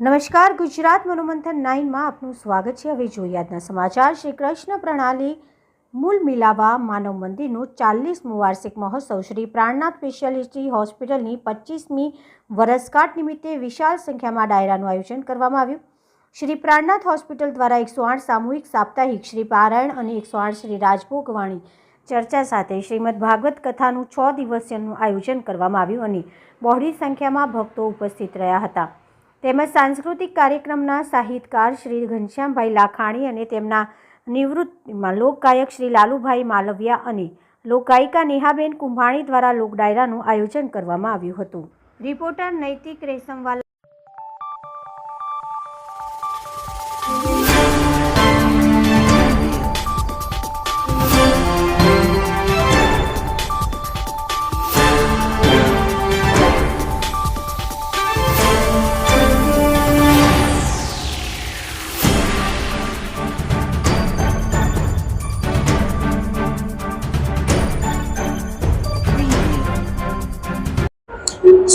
નમસ્કાર, ગુજરાત મનોમંથન નાઇનમાં આપનું સ્વાગત છે. હવે જોઈએ સમાચાર. શ્રી કૃષ્ણ પ્રણાલી, મૂલ મિલાવા માનવ મંદિરનું ચાલીસમું વાર્ષિક મહોત્સવ. શ્રી પ્રાણનાથ સ્પેશિયાલિટી હોસ્પિટલની પચીસમી વરસગાંઠ નિમિત્તે વિશાળ સંખ્યામાં ડાયરાનું આયોજન કરવામાં આવ્યું. શ્રી પ્રાણનાથ હોસ્પિટલ દ્વારા એકસો આઠ સામૂહિક, સાપ્તાહિક શ્રી પારાયણ અને એકસો આઠ શ્રી રાજભોગવાણી ચર્ચા સાથે શ્રીમદ ભાગવત કથાનું છ દિવસીયનું આયોજન કરવામાં આવ્યું અને બહોળી સંખ્યામાં ભક્તો ઉપસ્થિત રહ્યા હતા. તેમજ સાંસ્કૃતિક કાર્યક્રમના સાહિત્યકાર શ્રી ઘનશ્યામભાઈ લાખાણી અને તેમના નિવૃત્તિમાં લોકગાયક શ્રી લાલુભાઈ માલવિયા અને લોકગાયિકા નેહાબેન કુંભાણી દ્વારા લોકડાયરાનું આયોજન કરવામાં આવ્યું હતું. રિપોર્ટર નૈતિક રેશમવાલા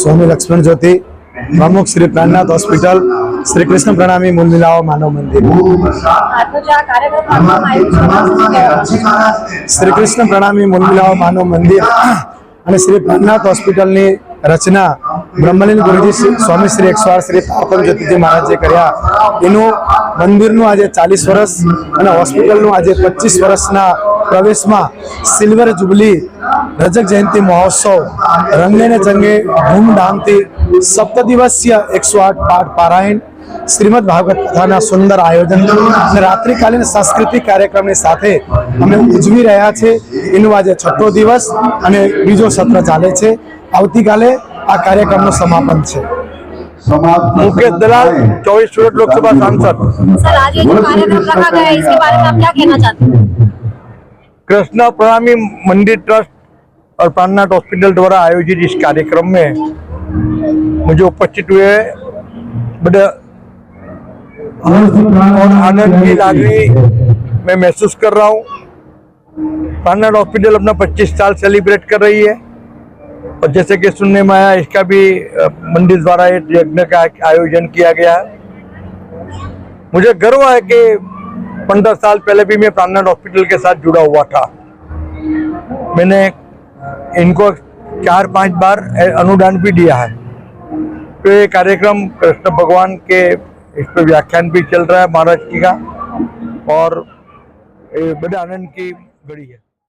સ્વામી લક્ષ્મણ જ્યોતિ, પ્રમુખ શ્રી પ્રાણનાથ હોસ્પિટલ, શ્રી કૃષ્ણ પ્રણામી મૂલ મિલાવો માનવ મંદિર. શ્રી કૃષ્ણ પ્રણામી મૂલ મિલાવો માનવ મંદિર અને શ્રી પ્રાણનાથ હોસ્પિટલની રચના બ્રહ્મલીન ગુરુજી સ્વામી શ્રી એકસવાર શ્રી તાપન જ્યોતિજી મહારાજે કર્યા એનું મંદિરનું આજે ચાલીસ વર્ષ અને હોસ્પિટલનું આજે પચીસ વર્ષના પ્રવેશમાં સિલ્વર જુબલી રજક જયંતિ મહોત્સવ રંગે ને ચંગે ધૂમધામથી સપ્ત દિવસીય એકસો આઠ પાઠ પારાયણ શ્રીમદ ભાગવત કથાના સુંદર આયોજન અને રાત્રિકાલીન સાંસ્કૃતિક કાર્યક્રમની સાથે અમે ઉજવી રહ્યા છે એનું આજે છઠ્ઠો દિવસ અને બીજો સત્ર ચાલે છે આવતીકાલે આ કાર્યક્રમનું સમાપન છે मुकेश दलाल चौबीस सूरत लोकसभा सांसद सर आज ये जो कार्यक्रम रखा गया है इसके बारे में आप क्या कहना चाहते हैं कृष्णा प्रणामी मंदिर ट्रस्ट और प्राणनाथ हॉस्पिटल द्वारा आयोजित इस कार्यक्रम में मुझे उपस्थित हुए बड़े और आनंद की लागनी मैं महसूस कर रहा हूँ। प्राणनाथ हॉस्पिटल अपना 25 साल सेलिब्रेट कर रही है। और जैसे कि सुनने में आया इसका भी मंदिर द्वारा एक यज्ञ का आयोजन किया गया है। मुझे गर्व है कि पंद्रह साल पहले भी मैं प्राणनाथ हॉस्पिटल के साथ जुड़ा हुआ था। मैंने इनको चार पाँच बार अनुदान भी दिया है। तो ये कार्यक्रम कृष्ण भगवान के इस पर व्याख्यान भी चल रहा है, महाराज जी का, और बड़े आनंद की घड़ी है।